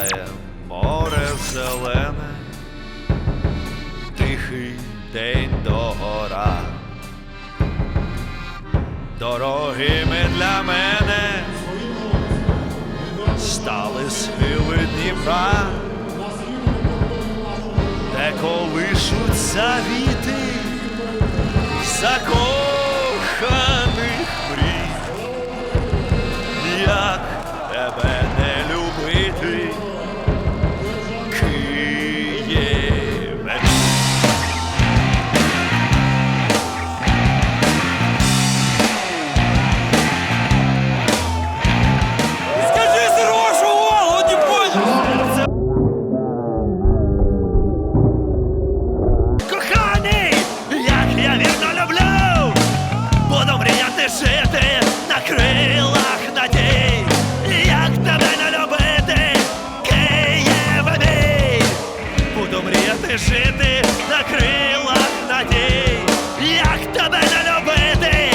сяє море зелене, тихий день до гора. Дорогими для мене стали схили Дніпра, де колишуться віти. Закон жити на крилах надій, як тебе не любити, Києве мій, буду мріяти жити на крилах надій, як тебе не любити,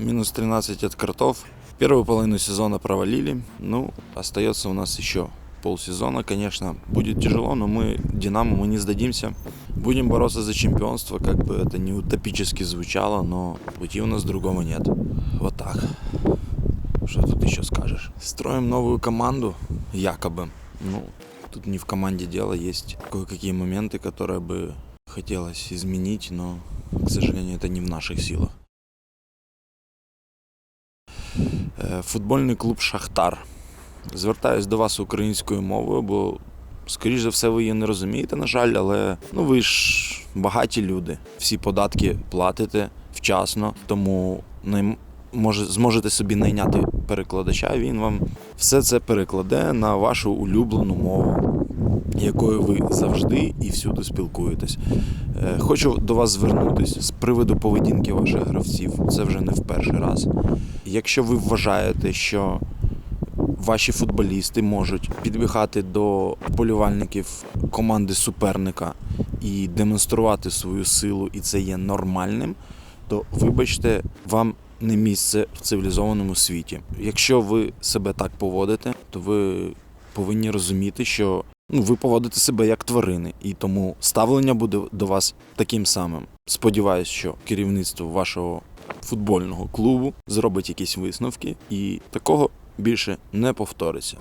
Минус 13 от картов. Первую половину сезона провалили. Ну, остается у нас еще полсезона, конечно. Будет тяжело, но мы, Динамо, мы не сдадимся. Будем бороться за чемпионство, как бы это не утопически звучало, но пути у нас другого нет. Вот так. Что тут еще скажешь? Строим новую команду, якобы. Ну, тут не в команде дело, есть кое-какие моменты, которые бы хотелось изменить, но, к сожалению, это не в наших силах. Е, Футбольний клуб Шахтар. Звертаюсь до вас українською мовою, бо, скоріш за все, ви її не розумієте, на жаль, але ну ви ж багаті люди. Всі податки платите вчасно, тому найм- може, зможете собі найняти перекладача, він вам все це перекладе на вашу улюблену мову, якою ви завжди і всюди спілкуєтесь. Е, Хочу до вас звернутися з приводу поведінки ваших гравців. Це вже не в перший раз. Якщо ви вважаєте, що ваші футболісти можуть підбігати до вболівальників команди суперника і демонструвати свою силу, і це є нормальним, то вибачте, вам не місце в цивілізованому світі. Якщо ви себе так поводите, то ви повинні розуміти, що ну, ви поводите себе як тварини, і тому ставлення буде до вас таким самим. Сподіваюсь, що керівництво вашого футбольного клубу зробить якісь висновки, і такого більше не повториться.